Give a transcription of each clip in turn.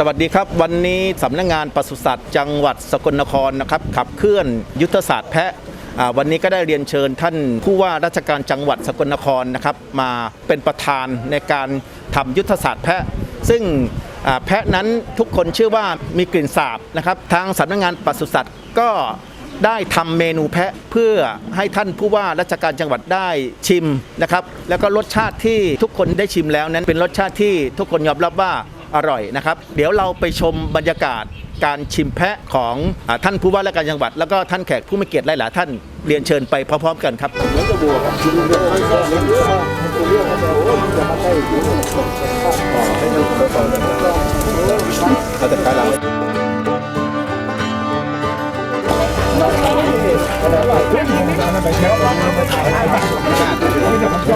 สวัสดีครับ วันนี้สำนักงานปศุสัตว์จังหวัดสกลนครนะครับขับเคลื่อนยุทธศาสตร์แพะวันนี้ก็ได้เรียนเชิญท่านผู้ว่าราชการจังหวัดสกลนครนะครับมาเป็นประธานในการทำยุทธศาสตร์แพะ ซึ่งแพะนั้นทุกคนเชื่อว่ามีกลิ่นสาบนะครับทางสำนักงานปศุสัตว์ก็ได้ทำเมนูแพะเพื่อให้ท่านผู้ว่าราชการจังหวัดได้ชิมนะครับแล้วก็รสชาติที่ทุกคนได้ชิมแล้วนั้นเป็นรสชาติที่ทุกคนยอมรับว่า อร่อยนะครับ เดี๋ยวเราไปชมบรรยากาศการชิมแพะของอท่านผู้ว่าราชการจังหวัด แล้วก็ท่านแขกผู้มีเกียรติหลายๆท่านเรียนเชิญไปพร้อมๆกันครับเราจะกา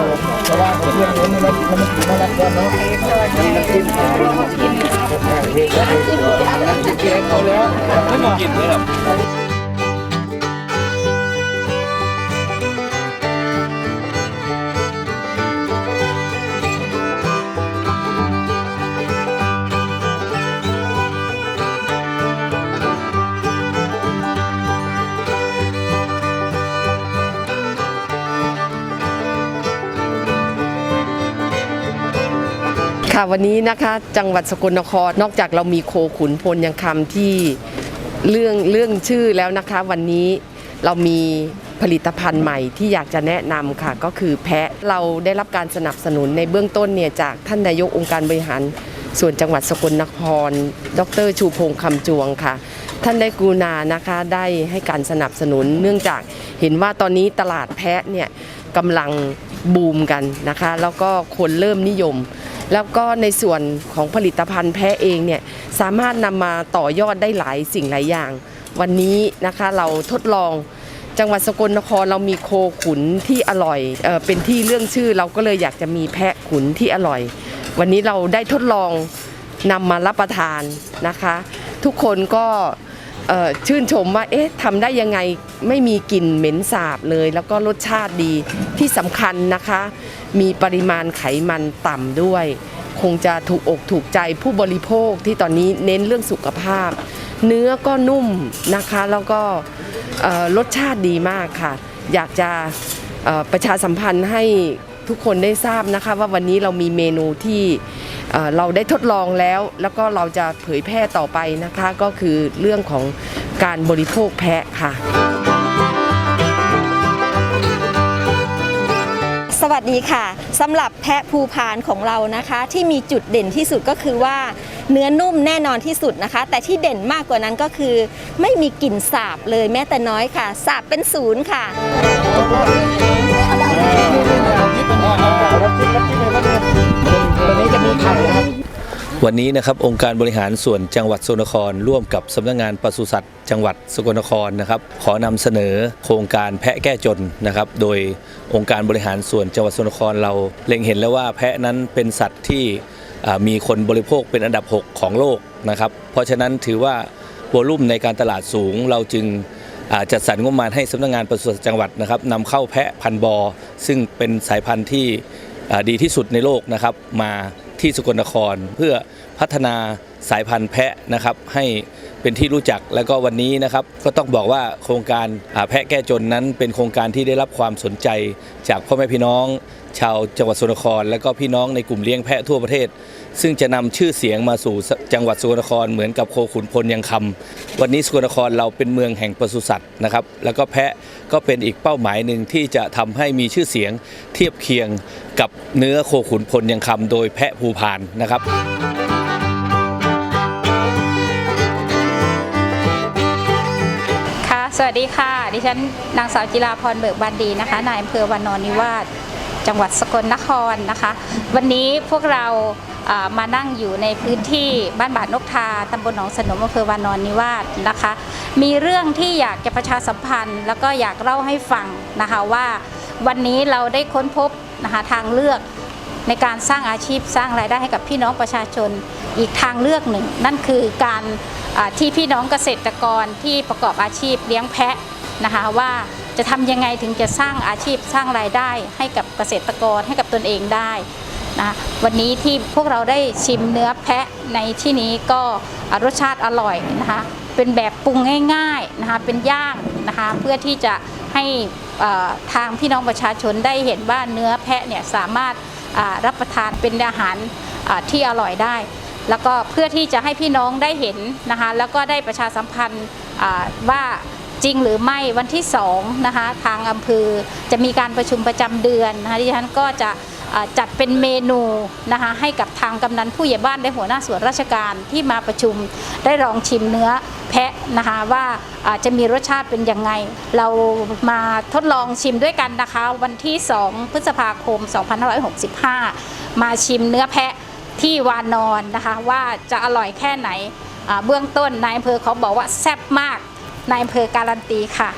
รเรอ ค่ะวันนี้นะคะจังหวัดสกลนครนอกจากเรามีโคขุนพลยังคำที่เรื่องเรื่องชื่อแล้วนะคะ วันนี้เรามีผลิตภัณฑ์ใหม่ที่อยากจะแนะนำค่ะก็คือแพะเราได้รับการสนับสนุนในเบื้องต้นเนี่ยจากท่านนายกองค์การบริหารส่วนจังหวัดสกลนคร ดรชูพงษ์คำจวงค่ะ ท่านได้กรุณานะคะได้ให้การสนับสนุน เนื่องจากเห็นว่าตอนนี้ตลาดแพะเนี่ยกำลังบูมกันนะคะ แล้วก็คนเริ่มนิยม แล้วก็ในส่วนของผลิตภัณฑ์แพะเองเนี่ยสามารถนำมาต่อยอดได้หลายสิ่งหลายอย่าง วันนี้นะคะเราทดลองจังหวัดสกลนครเรามีโคขุนที่อร่อยเออเป็นที่เรื่องชื่อเราก็เลยอยากจะมีแพะขุนที่อร่อย วันนี้เราได้ทดลองนำมารับประทานนะคะ ทุกคนก็ ชื่นชมว่าเอ๊ะทำได้ยังไงไม่มีกลิ่นเหม็นสาบเลย แล้วก็รสชาติดีที่สำคัญนะคะ มีปริมาณไขมันต่ำด้วย คงจะถูกอกถูกใจผู้บริโภคที่ตอนนี้เน้นเรื่องสุขภาพ เนื้อก็นุ่มนะคะ แล้วก็รสชาติดีมากค่ะ อยากจะประชาสัมพันธ์ให้ทุกคนได้ทราบนะคะ ว่าวันนี้เรามีเมนูที่ เราได้ทดลองแล้ว แล้วก็เราจะเผยแพร่ต่อไปนะคะ ก็คือเรื่องของการบริโภคแพะค่ะ สวัสดีค่ะสำหรับแพะภูพานของเรานะคะ ที่มีจุดเด่นที่สุดก็คือว่าเนื้อนุ่มแน่นอนที่สุดนะคะ แต่ที่เด่นมากกว่านั้นก็คือ ไม่มีกลิ่นสาบเลยแม้แต่น้อยค่ะ สาบเป็นศูนย์ค่ะ วันนี้นะครับองค์การบริหารส่วนจังหวัดสกลนคร ร่วมกับสำนักงานปศุสัตว์จังหวัดสกลนครนะครับ ขอนำเสนอโครงการแพะแก้จนนะครับ โดยองค์การบริหารส่วนจังหวัดสกลนครเราเล็งเห็นแล้วว่าแพะนั้นเป็นสัตว์ที่มีคนบริโภคเป็นอันดับ 6 ของโลกนะครับ เพราะฉะนั้นถือว่าวอลุ่มในการตลาดสูงเราจึงจัดสรรงบประมาณให้สำนักงานปศุสัตว์จังหวัดนะครับนำเข้าแพะพันบอ ซึ่งเป็นสายพันธุ์ที่ ดีที่สุดในโลกนะครับมา ที่สกลนคร เพื่อพัฒนาสายพันธุ์แพะนะครับ ให้เป็นที่รู้จักแล้วก็วันนี้นะครับ ก็ต้องบอกว่าโครงการแพะแก้จนนั้น เป็นโครงการที่ได้รับความสนใจ จากพ่อแม่พี่น้อง ชาวจังหวัดสกลนคร และก็พี่น้องในกลุ่มเลี้ยงแพะทั่วประเทศ ซึ่งจะนำชื่อเสียงมาสู่จังหวัดสกลนครเหมือนกับโคขุนพลยังคำวันนี้สกลนครเราเป็นเมืองแห่งปศุสัตว์นะครับ แล้วก็แพะก็เป็นอีกเป้าหมายหนึ่งที่จะทำให้มีชื่อเสียงเทียบเคียงกับเนื้อโคขุนพลยังคำโดยแพะภูพานนะครับค่ะสวัสดีค่ะ ดิฉันนางสาวจิราพรเบิกบานดีนะคะนายอำเภอวานนนิวาสจังหวัดสกลนครนะคะ วันนี้พวกเราอ่ามานั่งอยู่ในพื้นที่บ้านบาดนกทาตำบลหนองสนมอำเภอวานอนนิวาสนะคะ มีเรื่องที่อยากจะประชาสัมพันธ์ แล้วก็อยากเล่าให้ฟังนะคะว่า วันนี้เราได้ค้นพบนะคะทางเลือก ในการสร้างอาชีพสร้างรายได้ให้กับพี่น้องประชาชนอีกทางเลือกหนึ่ง นั่นคือการที่พี่น้องเกษตรกรที่ประกอบอาชีพเลี้ยงแพะนะคะว่าจะทำยังไงถึงจะสร้างอาชีพสร้างรายได้ให้กับเกษตรกรให้กับตนเองได้นะวันนี้ที่พวกเราได้ชิมเนื้อแพะในที่นี้ก็รสชาติอร่อยนะคะเป็นแบบปรุงง่ายๆนะคะเป็นย่างนะคะเพื่อที่จะให้ทางพี่น้องประชาชนได้เห็นว่าเนื้อแพะเนี่ยสามารถ รับประทานเป็นอาหารที่อร่อยได้ แล้วก็เพื่อที่จะให้พี่น้องได้เห็นนะคะแล้วก็ได้ประชาสัมพันธ์ว่าจริงหรือไม่วันที่2นะคะทางอำเภอจะมีการประชุมประจำเดือนนะคะที่ฉันก็จะ จัดเป็นเมนูนะคะให้กับทางกำนันผู้ใหญ่บ้านและหัวหน้าส่วนราชการที่มาประชุมได้ลองชิมเนื้อแพะนะคะว่าจะมีรสชาติเป็นยังไง เรามาทดลองชิมด้วยกันนะคะ วันที่ 2 พฤษภาคม 2565 มาชิมเนื้อแพะที่วานอนนะคะว่าจะอร่อยแค่ไหนเบื้องต้นนายอำเภอเขาบอกว่าแซ่บมากนายอำเภอการันตีค่ะ